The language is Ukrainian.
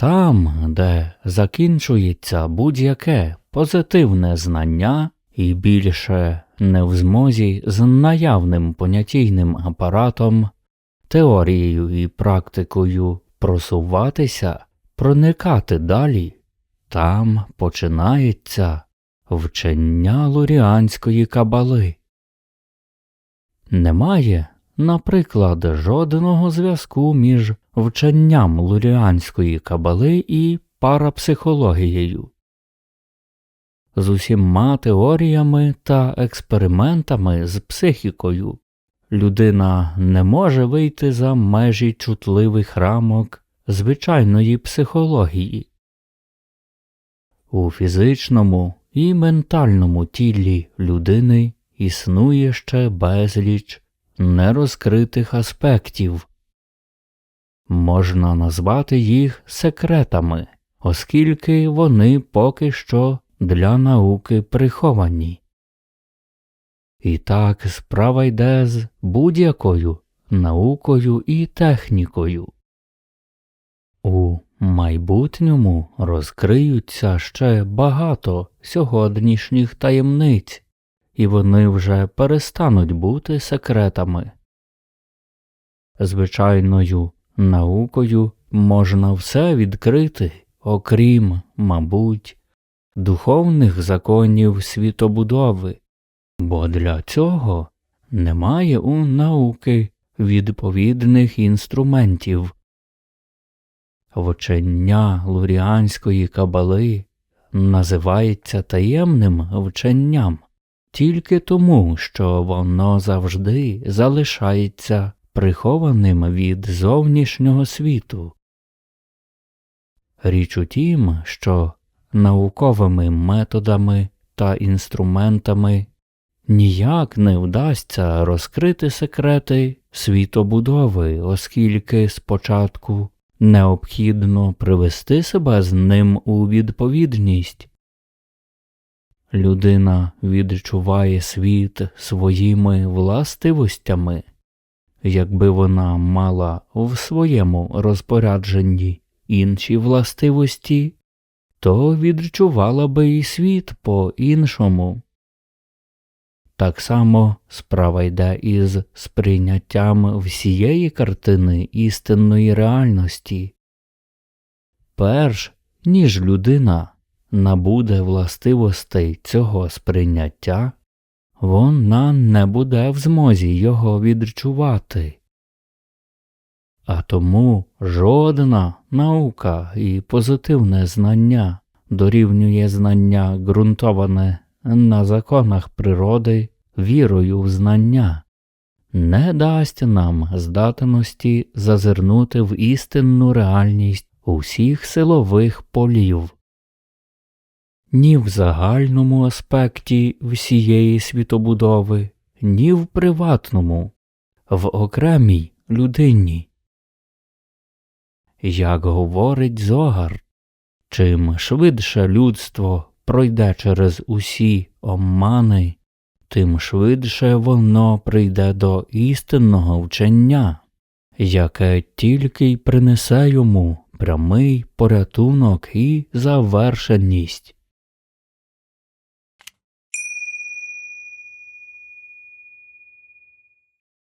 Там, де закінчується будь-яке позитивне знання і більше не в змозі з наявним понятійним апаратом, теорією і практикою просуватися, проникати далі, там починається вчення луріанської кабали. Немає, наприклад, жодного зв'язку між вченням луріанської кабали і парапсихологією. З усіма теоріями та експериментами з психікою людина не може вийти за межі чутливих рамок звичайної психології. У фізичному і ментальному тілі людини існує ще безліч нерозкритих аспектів. Можна назвати їх секретами, оскільки вони поки що для науки приховані. І так справа йде з будь-якою наукою і технікою. У майбутньому розкриються ще багато сьогоднішніх таємниць, і вони вже перестануть бути секретами. Звичайною наукою можна все відкрити, окрім, мабуть, духовних законів світобудови, бо для цього немає у науки відповідних інструментів. Вчення луріанської кабали називається таємним вченням тільки тому, що воно завжди залишається прихованим від зовнішнього світу. Річ у тім, що науковими методами та інструментами ніяк не вдасться розкрити секрети світобудови, оскільки спочатку необхідно привести себе з ним у відповідність. Людина відчуває світ своїми властивостями, якби вона мала в своєму розпорядженні інші властивості, то відчувала би і світ по іншому. Так само справа йде із сприйняттям всієї картини істинної реальності. Перш ніж людина набуде властивостей цього сприйняття, вона не буде в змозі його відчувати. А тому жодна наука і позитивне знання дорівнює знання ґрунтоване на законах природи вірою в знання, не дасть нам здатності зазирнути в істинну реальність усіх силових полів. Ні в загальному аспекті всієї світобудови, ні в приватному, в окремій людині. Як говорить Зогар, чим швидше людство пройде через усі омани, тим швидше воно прийде до істинного вчення, яке тільки й принесе йому прямий порятунок і завершеність.